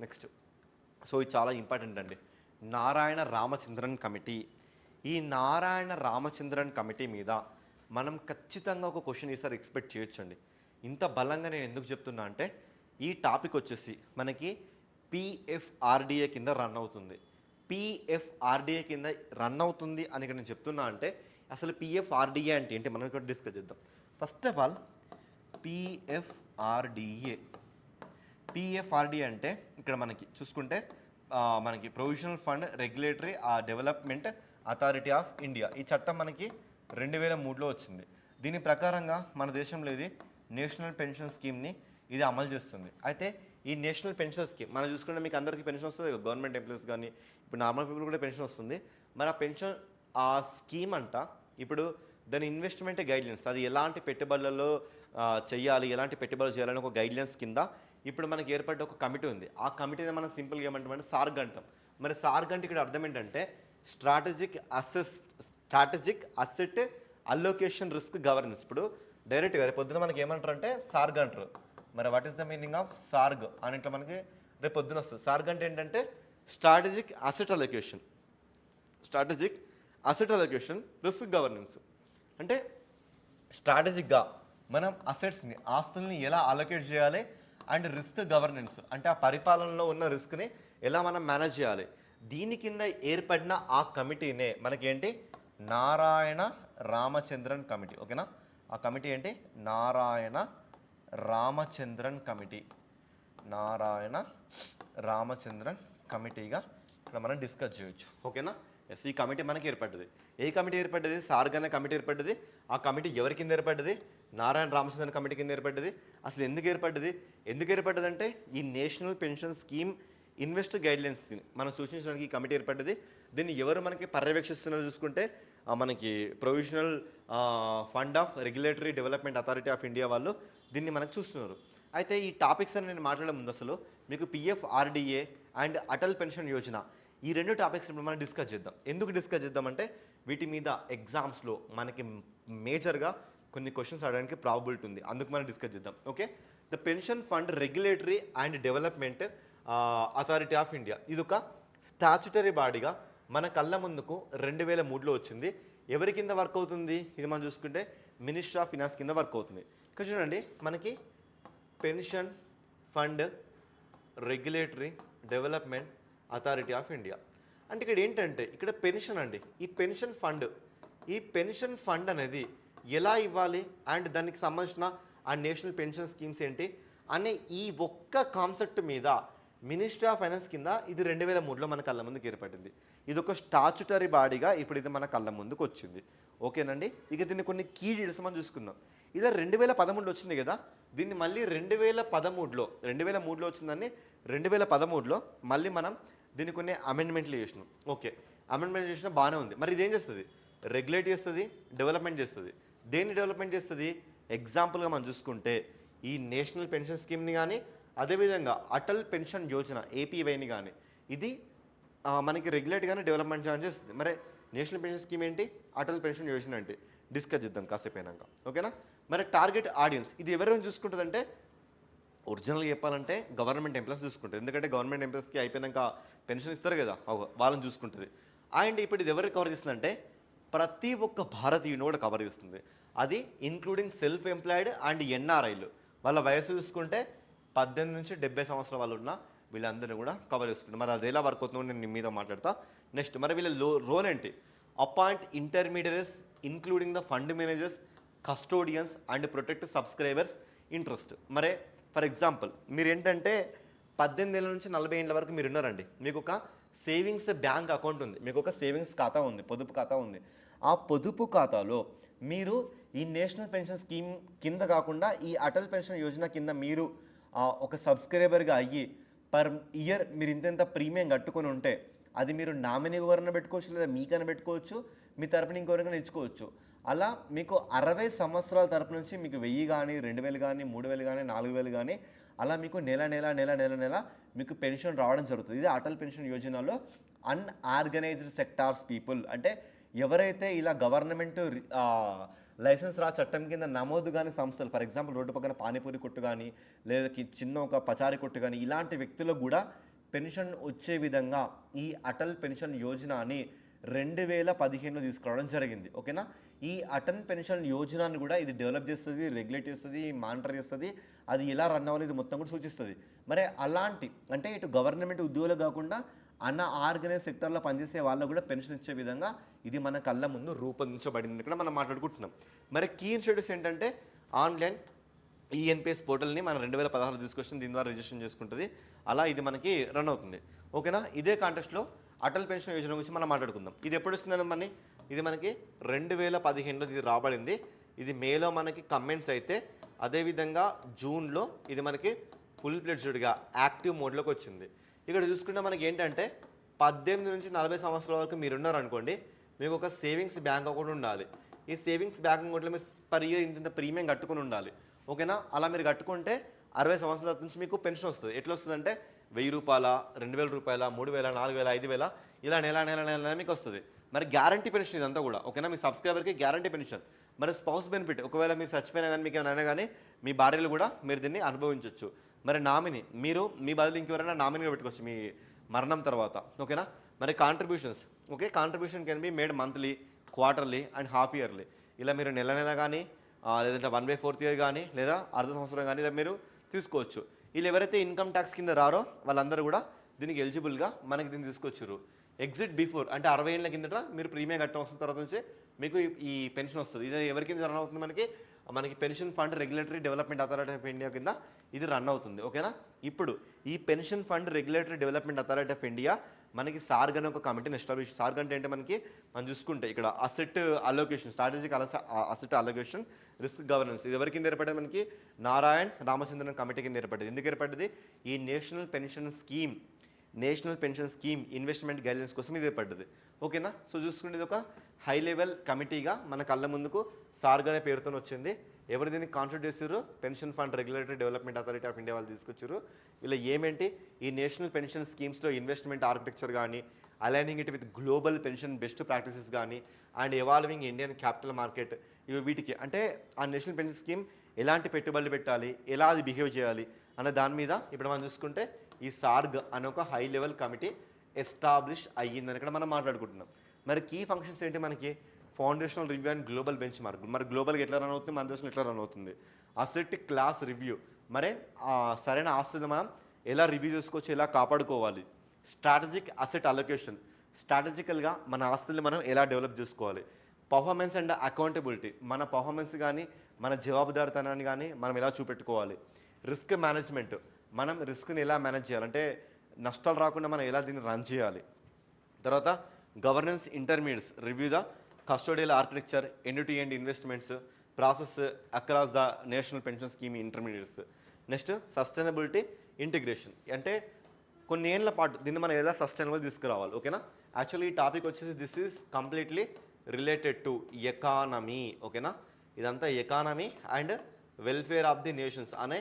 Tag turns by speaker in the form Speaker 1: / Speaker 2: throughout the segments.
Speaker 1: Next. So ఇది చాలా important అండి. నారాయణ రామచంద్రన్ కమిటీ. ఈ నారాయణ రామచంద్రన్ కమిటీ మీద మనం ఖచ్చితంగా ఒక క్వశ్చన్ ఈసారి ఎక్స్పెక్ట్ చేయొచ్చండి. ఇంత బలంగా నేను ఎందుకు చెప్తున్నా అంటే ఈ టాపిక్ వచ్చేసి మనకి పిఎఫ్ఆర్డిఏ కింద రన్ అవుతుంది. పిఎఫ్ఆర్డిఏ కింద రన్ అవుతుంది అని ఇక్కడ నేను చెప్తున్నా అంటే అసలు పిఎఫ్ఆర్డిఏ అంటే ఏంటి? మనం ఇక్కడ డిస్కస్ చేద్దాం. First of all PFRDA PFRD అంటే ఇక్కడ మనకి చూసుకుంటే మనకి ప్రొవిజనల్ ఫండ్ రెగ్యులేటరీ ఆ డెవలప్మెంట్ అథారిటీ ఆఫ్ ఇండియా ఈ చట్టం మనకి రెండు వేల మూడులో వచ్చింది. దీని ప్రకారంగా మన దేశంలో ఇది నేషనల్ పెన్షన్ స్కీమ్ని ఇది అమలు చేస్తుంది. అయితే ఈ నేషనల్ పెన్షన్ స్కీమ్ మనం చూసుకుంటే మీకు అందరికీ పెన్షన్ వస్తుంది గవర్నమెంట్ ఎంప్లాయీస్ కానీ ఇప్పుడు నార్మల్ పీపుల్ కూడా పెన్షన్ వస్తుంది. మరి ఆ పెన్షన్ ఆ స్కీమ్ అంట ఇప్పుడు దాని ఇన్వెస్ట్మెంట్ గైడ్లైన్స్ అది ఎలాంటి పెట్టుబడులలో చేయాలి ఎలాంటి పెట్టుబడులు చేయాలని ఒక గైడ్లైన్స్ కింద ఇప్పుడు మనకి ఏర్పడ్డ ఒక కమిటీ ఉంది. ఆ కమిటీని మనం సింపుల్గా ఏమంటామంటే సార్గ్ అంటాం మరి సార్గ్ అంటే ఇక్కడ అర్థం ఏంటంటే strategic assess strategic asset allocation risk governance. ఇప్పుడు డైరెక్ట్గా రేపు పొద్దున మనకి ఏమంటారు అంటే సార్గ్ అంటారు మరి what is the meaning of SAARG? అని ఇట్లా మనకి రేపు పొద్దున వస్తుంది. సార్గ్ అంటే ఏంటంటే strategic asset allocation strategic asset allocation risk governance. అంటే స్ట్రాటజిక్గా మనం అసెట్స్ని ఆస్తుల్ని ఎలా అలొకేట్ చేయాలి? And risk governance. అంటే ఆ పరిపాలనలో ఉన్న రిస్క్ని ఎలా మనం మేనేజ్ చేయాలి? దీని కింద ఏర్పడిన ఆ కమిటీనే మనకేంటి? నారాయణ రామచంద్రన్ కమిటీ. ఓకేనా? ఆ కమిటీ ఏంటి? నారాయణ రామచంద్రన్ కమిటీ. నారాయణ రామచంద్రన్ కమిటీగా ఇక్కడ మనం డిస్కస్ చేయొచ్చు. ఓకేనా? ఎస్ ఈ కమిటీ మనకి ఏర్పడ్డది. ఏ కమిటీ ఏర్పడ్డది? సార్గన్న కమిటీ ఏర్పడ్డది. ఆ కమిటీ ఎవరి కింద ఏర్పడ్డది? నారాయణ రామచంద్రన్ కమిటీ కింద ఏర్పడ్డది. అసలు ఎందుకు ఏర్పడ్డది? ఎందుకు ఏర్పడ్డది అంటే ఈ national pension scheme invest guidelines మనం సూచించడానికి ఈ కమిటీ ఏర్పడ్డది. దీన్ని ఎవరు మనకి పర్యవేక్షిస్తున్నారో చూసుకుంటే మనకి provisional fund of regulatory development authority of India వాళ్ళు దీన్ని మనకు చూస్తున్నారు. అయితే ఈ టాపిక్స్ అని నేను మాట్లాడే ముందు అసలు మీకు PF RDA and Atal pension Yojana ఈ రెండు టాపిక్స్ మనం డిస్కస్ చేద్దాం. ఎందుకు డిస్కస్ చేద్దామంటే వీటి మీద ఎగ్జామ్స్లో మనకి మేజర్గా కొన్ని క్వశ్చన్స్ అడగడానికి ప్రాబిలిటీ ఉంది. అందుకు మనం డిస్కస్ చేద్దాం. Okay the pension fund regulatory and development authority of India ఇది ఒక స్టాచ్యుటరీ బాడీగా మన కళ్ళ ముందుకు రెండు వేల మూడులో వచ్చింది. ఎవరి కింద వర్క్ అవుతుంది? ఇది మనం చూసుకుంటే మినిస్టర్ ఆఫ్ ఫినాన్స్ కింద వర్క్ అవుతుంది. ఇక్కడ చూడండి మనకి pension fund regulatory development authority of India అంటే ఇక్కడ ఏంటంటే ఇక్కడ పెన్షన్ అండి. ఈ పెన్షన్ ఫండ్ ఈ పెన్షన్ ఫండ్ అనేది ఎలా ఇవ్వాలి? అండ్ దానికి సంబంధించిన ఆ నేషనల్ పెన్షన్ స్కీమ్స్ ఏంటి? అనే ఈ ఒక్క కాన్సెప్ట్ మీద మినిస్ట్రీ ఆఫ్ ఫైనాన్స్ కింద ఇది రెండు వేల మూడులో మన కళ్ళ ముందుకు ఏర్పడింది. ఇది ఒక స్టాచ్యుటరీ బాడీగా ఇప్పుడు ఇది మన కళ్ళ ముందుకు వచ్చింది. ఓకేనండి? ఇక దీన్ని కొన్ని కీ డీటెయిల్స్ మనం చూసుకుందాం. ఇది రెండు వేల పదమూడులో వచ్చింది కదా దీన్ని మళ్ళీ రెండు వేల పదమూడులో రెండు వేల మూడులో వచ్చిందని రెండు వేల పదమూడులో మళ్ళీ మనం దీన్ని కొన్ని అమెండ్మెంట్లు చేసినాం. ఓకే అమెండ్మెంట్ చేసిన బాగానే ఉంది. మరి ఇదేం చేస్తుంది? రెగ్యులేట్ చేస్తుంది డెవలప్మెంట్ చేస్తుంది. దేన్ని డెవలప్మెంట్ చేస్తుంది? ఎగ్జాంపుల్గా మనం చూసుకుంటే ఈ నేషనల్ పెన్షన్ స్కీమ్ని కానీ అదేవిధంగా అటల్ పెన్షన్ యోజన ఏపీవైని కానీ ఇది మనకి రెగ్యులేట్గానే డెవలప్మెంట్ చేస్తుంది. మరి నేషనల్ పెన్షన్ స్కీమ్ ఏంటి? అటల్ పెన్షన్ యోజన ఏంటి? డిస్కస్ చేద్దాం కాసేపు అయినాక. ఓకేనా మరి టార్గెట్ ఆడియన్స్ ఇది ఎవరైనా చూసుకుంటుందంటే ఒరిజినల్ చెప్పాలంటే గవర్నమెంట్ ఎంప్లాయీస్ చూసుకుంటుంది ఎందుకంటే గవర్నమెంట్ ఎంప్లాయీస్కి అయిపోయినాక పెన్షన్ ఇస్తారు కదా వాళ్ళని చూసుకుంటుంది. అండ్ ఇప్పుడు ఇది ఎవరికి కవర్ చేస్తుందంటే ప్రతి ఒక్క భారతీయుని కూడా కవర్ చేస్తుంది. అది ఇన్క్లూడింగ్ సెల్ఫ్ ఎంప్లాయిడ్ అండ్ ఎన్ఆర్ఐలు వాళ్ళ వయసు చూసుకుంటే పద్దెనిమిది నుంచి డెబ్బై సంవత్సరాల వాళ్ళు ఉన్న వీళ్ళందరినీ కూడా కవర్ చేసుకుంటారు మరి అది ఎలా వర్క్ అవుతుందో నేను మీద మాట్లాడతా. నెక్స్ట్ మరి వీళ్ళ లో రోల్ ఏంటి? Appoint intermediates including the fund managers custodians and protect subscribers interest మరే ఫర్ ఎగ్జాంపుల్ మీరు ఏంటంటే పద్దెనిమిది ఏళ్ళ నుంచి నలభై ఏళ్ళ వరకు మీరు ఉన్నారండి మీకు ఒక సేవింగ్స్ బ్యాంక్ అకౌంట్ ఉంది. మీకు ఒక సేవింగ్స్ ఖాతా ఉంది. పొదుపు ఖాతా ఉంది. ఆ పొదుపు ఖాతాలో మీరు ఈ నేషనల్ పెన్షన్ స్కీమ్ కింద కాకుండా ఈ అటల్ పెన్షన్ యోజన కింద మీరు ఒక సబ్స్క్రైబర్గా అయ్యి పర్ ఇయర్ మీరు ఇంతెంత ప్రీమియం కట్టుకొని ఉంటే అది మీరు నామినీ ఎవరైనా పెట్టుకోవచ్చు లేదా మీకైనా పెట్టుకోవచ్చు మీ తరపున ఇంకెవరికైనా ఇచ్చుకోవచ్చు. అలా మీకు అరవై సంవత్సరాల తరపు నుంచి మీకు వెయ్యి కానీ రెండు వేలు కానీ మూడు వేలు కానీ నాలుగు వేలు కానీ అలా మీకు నెల నెల నెల నెల నెల మీకు పెన్షన్ రావడం జరుగుతుంది. ఇది అటల్ పెన్షన్ యోజనలో అన్ఆర్గనైజ్డ్ సెక్టార్స్ పీపుల్. అంటే ఎవరైతే ఇలా గవర్నమెంట్ లైసెన్స్ రా చట్టం కింద నమోదు కాని సంస్థలు ఫర్ ఎగ్జాంపుల్ రోడ్డు పక్కన పానీపూరి కొట్టు కానీ లేదా చిన్న ఒక పచారీ కొట్టు కానీ ఇలాంటి వ్యక్తులకు కూడా పెన్షన్ వచ్చే విధంగా ఈ అటల్ పెన్షన్ యోజనని రెండు వేల పదిహేనులో తీసుకురావడం జరిగింది ఓకేనా? ఈ అటల్ పెన్షన్ యోజనని కూడా ఇది డెవలప్ చేస్తుంది రెగ్యులేట్ చేస్తుంది మానిటర్ చేస్తుంది అది ఎలా రన్ అవ్వాలి ఇది మొత్తం కూడా సూచిస్తుంది. మరి అలాంటి అంటే ఇటు గవర్నమెంట్ ఉద్యోగులు కాకుండా అన్న ఆర్గనైజ్ సెక్టర్లో పనిచేసే వాళ్ళకు కూడా పెన్షన్ ఇచ్చే విధంగా ఇది మన కళ్ళ ముందు రూపొందించబడింది కూడా మనం మాట్లాడుకుంటున్నాం. మరి కీ ఇన్స్టిట్యూట్స్ ఏంటంటే ఆన్లైన్ ఈఎన్పిఎస్ పోర్టల్ని మనం రెండు వేల పదహారు తీసుకొచ్చి దీని ద్వారా రిజిస్ట్రేషన్ చేసుకుంటుంది. అలా ఇది మనకి రన్ అవుతుంది. ఓకేనా? ఇదే కాంటెస్ట్లో అటల్ పెన్షన్ యోజన గురించి మనం మాట్లాడుకుందాం. ఇది ఎప్పుడు వస్తుందని మనీ ఇది మనకి రెండు వేల పదిహేనులో ఇది రాబడింది. ఇది మేలో మనకి కమెంట్స్ అయితే అదేవిధంగా జూన్లో ఇది మనకి ఫుల్ ప్లెడ్జ్డ్గా యాక్టివ్ మోడ్లోకి వచ్చింది. ఇక్కడ చూసుకుంటే మనకి ఏంటంటే పద్దెనిమిది నుంచి నలభై సంవత్సరాల వరకు మీరు ఉన్నారనుకోండి మీకు ఒక సేవింగ్స్ బ్యాంక్ అకౌంట్ ఉండాలి. ఈ సేవింగ్స్ బ్యాంక్ అకౌంట్లో మీరు పర్ ఇయర్ ఇంత ప్రీమియం కట్టుకుని ఉండాలి. ఓకేనా? అలా మీరు కట్టుకుంటే అరవై సంవత్సరాల నుంచి మీకు పెన్షన్ వస్తుంది. ఎట్లా వస్తుందంటే వెయ్యి రూపాయల రెండు వేల రూపాయల మూడు వేల నాలుగు వేల ఐదు వేల ఇలా నెల నెల నెల నెల మీకు వస్తుంది. మరి గ్యారంటీ పెన్షన్ ఇదంతా కూడా ఓకేనా? మీ సబ్స్క్రైబర్కి గ్యారంటీ పెన్షన్ మరి స్పౌస్ బెనిఫిట్ ఒకవేళ మీరు చచ్చిపోయినా కానీ మీకు ఏమైనా కానీ మీ భార్యలు కూడా మీరు దీన్ని అనుభవించవచ్చు మరి నామిని మీరు మీ బదులు ఇంకెవరైనా నామినీగా పెట్టుకోవచ్చు మీ మరణం తర్వాత ఓకేనా? మరి contributions okay? Contribution can be made monthly quarterly and half yearly ఇలా మీరు నెల నెల కానీ లేదంటే వన్ బై ఫోర్త్ ఇయర్ కానీ లేదా అర్ధ సంవత్సరం కానీ ఇలా మీరు తీసుకోవచ్చు. వీళ్ళు ఎవరైతే ఇన్కమ్ ట్యాక్స్ కింద రారో వాళ్ళందరూ కూడా దీనికి ఎలిజిబుల్గా మనకి దీన్ని తీసుకొచ్చారు. ఎగ్జిట్ బిఫోర్ అంటే అరవై ఏళ్ళ కిందట మీరు ప్రీమియం కట్టవలసిన తర్వాత నుంచి మీకు ఈ- పెన్షన్ వస్తుంది. ఇది ఎవరి కింద రన్ అవుతుంది మనకి? మనకి pension fund regulatory development authority of India కింద ఇది రన్ అవుతుంది. ఓకేనా? ఇప్పుడు ఈ pension fund regulatory development authority of India మనకి సార్గ్ అనే ఒక కమిటీని ఎస్టాబ్లిష్ సార్గ్ అంటే ఏంటి మనకి? మనం చూసుకుంటే ఇక్కడ asset allocation strategic asset allocation risk governance ఇది ఎవరి కింద ఏర్పడేది మనకి? నారాయణ్ రామచంద్రన్ కమిటీ కింద ఏర్పడింది. ఎందుకు ఏర్పడింది? ఈ national pension scheme national pension scheme investment guidance కోసం ఇది పడ్డది ఓకేనా? సో చూసుకుంటే ఇది ఒక హై లెవెల్ కమిటీగా మన కళ్ళ ముందుకు సార్గ్ అనే పేరుతో వచ్చింది. ఎవరు దీన్ని కాన్స్టిట్యూట్ చేసారు pension fund regulatory development authority of India వాళ్ళు తీసుకొచ్చారు వీళ్ళు ఏమేంటి? ఈ నేషనల్ పెన్షన్ స్కీమ్స్లో ఇన్వెస్ట్మెంట్ ఆర్కిటెక్చర్ కానీ aligning it with global pension best practices కానీ and evolving Indian capital market ఇవి వీటికి అంటే ఆ నేషనల్ పెన్షన్ స్కీమ్ ఎలాంటి పెట్టుబడులు పెట్టాలి? ఎలా అది బిహేవ్ చేయాలి? అనే దాని మీద ఇప్పుడు మనం చూసుకుంటే ఈ సార్గ్ అనే ఒక హై లెవెల్ కమిటీ ఎస్టాబ్లిష్ అయ్యిందని ఇక్కడ మనం మాట్లాడుకుంటున్నాం. మరి కీ ఫంక్షన్స్ ఏంటి మనకి? Foundational review and global benchmark మరి గ్లోబల్గా ఎట్లా రన్ అవుతుంది? మన దేశంలో ఎట్లా రన్ అవుతుంది? అసెట్ క్లాస్ రివ్యూ మరి సరైన ఆస్తులు మనం ఎలా రివ్యూ చేసుకోవచ్చు? ఎలా కాపాడుకోవాలి? స్ట్రాటజిక్ అసెట్ అలొకేషన్ స్ట్రాటజికల్గా మన ఆస్తుల్ని మనం ఎలా డెవలప్ చేసుకోవాలి? పర్ఫార్మెన్స్ అండ్ అకౌంటబిలిటీ మన పర్ఫార్మెన్స్ కానీ మన జవాబుదారితనాన్ని కానీ మనం ఎలా చూపెట్టుకోవాలి? రిస్క్ మేనేజ్మెంట్ మనం రిస్క్ని ఎలా మేనేజ్ చేయాలంటే నష్టాలు రాకుండా మనం ఎలా దీన్ని రన్ చేయాలి? తర్వాత governance intermediates review the custodial architecture end to end investments process across the national pension scheme intermediates next sustainability integration అంటే కొన్ని ఏళ్ళ పాటు దీన్ని మనం ఏదైనా సస్టైనబుల్ తీసుకురావాలి ఓకేనా యాక్చువల్లీ ఈ టాపిక్ వచ్చేసి this is completely related to economy ఓకేనా ఇదంతా economy and welfare of the nations అనే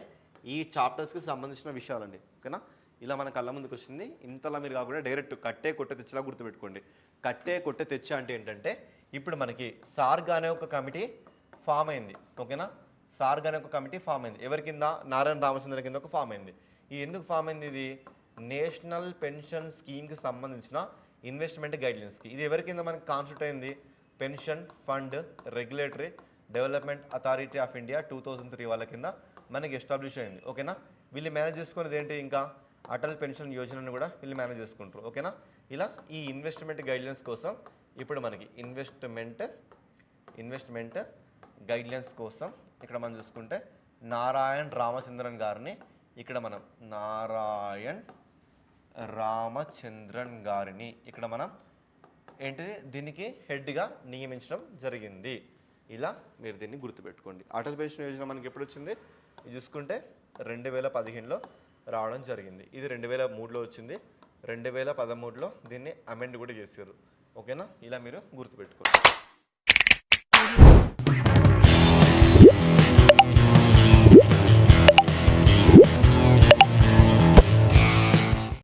Speaker 1: ఈ చాప్టర్స్కి సంబంధించిన విషయాలండి. ఓకేనా? ఇలా మన కళ్ళ ముందుకు వచ్చింది. ఇంతలా మీరు కాకుండా డైరెక్ట్ కట్టే కొట్టే తెచ్చేలా గుర్తుపెట్టుకోండి. కట్టే కొట్టే తెచ్చే అంటే ఏంటంటే ఇప్పుడు మనకి సార్గానే అనే ఒక కమిటీ ఫామ్ అయింది. ఓకేనా? సార్గానే అనే ఒక కమిటీ ఫామ్ అయింది. ఎవరి కింద? నారాయణ రామచంద్ర కింద ఒక ఫామ్ అయింది. ఈ ఎందుకు ఫామ్ అయింది ఇది? నేషనల్ పెన్షన్ స్కీమ్కి సంబంధించిన ఇన్వెస్ట్మెంట్ గైడ్లైన్స్కి ఇది ఎవరి కింద మనకి కాన్స్టిట్యూట్ అయింది? Pension fund regulatory development authority of India two thousand three వాళ్ళ కింద మనకి ఎస్టాబ్లిష్ అయింది. ఓకేనా? వీళ్ళు మేనేజ్ చేసుకునేది ఏంటి ఇంకా? అటల్ పెన్షన్ యోజనను కూడా వీళ్ళు మేనేజ్ చేసుకుంటారు. ఓకేనా? ఇలా ఈ ఇన్వెస్ట్మెంట్ గైడ్లైన్స్ కోసం ఇప్పుడు మనకి ఇన్వెస్ట్మెంట్ ఇన్వెస్ట్మెంట్ గైడ్లైన్స్ కోసం ఇక్కడ మనం చూసుకుంటే నారాయణ్ రామచంద్రన్ గారిని ఇక్కడ మనం నారాయణ్ రామచంద్రన్ గారిని ఇక్కడ మనం ఏంటిది? దీనికి హెడ్గా నియమించడం జరిగింది. ఇలా మీరు దీన్ని గుర్తుపెట్టుకోండి. అటల్ పెన్షన్ యోజన మనకి ఎప్పుడు వచ్చింది చూసుకుంటే రెండు వేల పదిహేనులో రావడం జరిగింది. ఇది రెండు వేల మూడులో వచ్చింది. రెండు వేల పదమూడులో దీన్ని అమెండ్ కూడా చేశారు. ఓకేనా? ఇలా మీరు గుర్తుపెట్టుకోండి.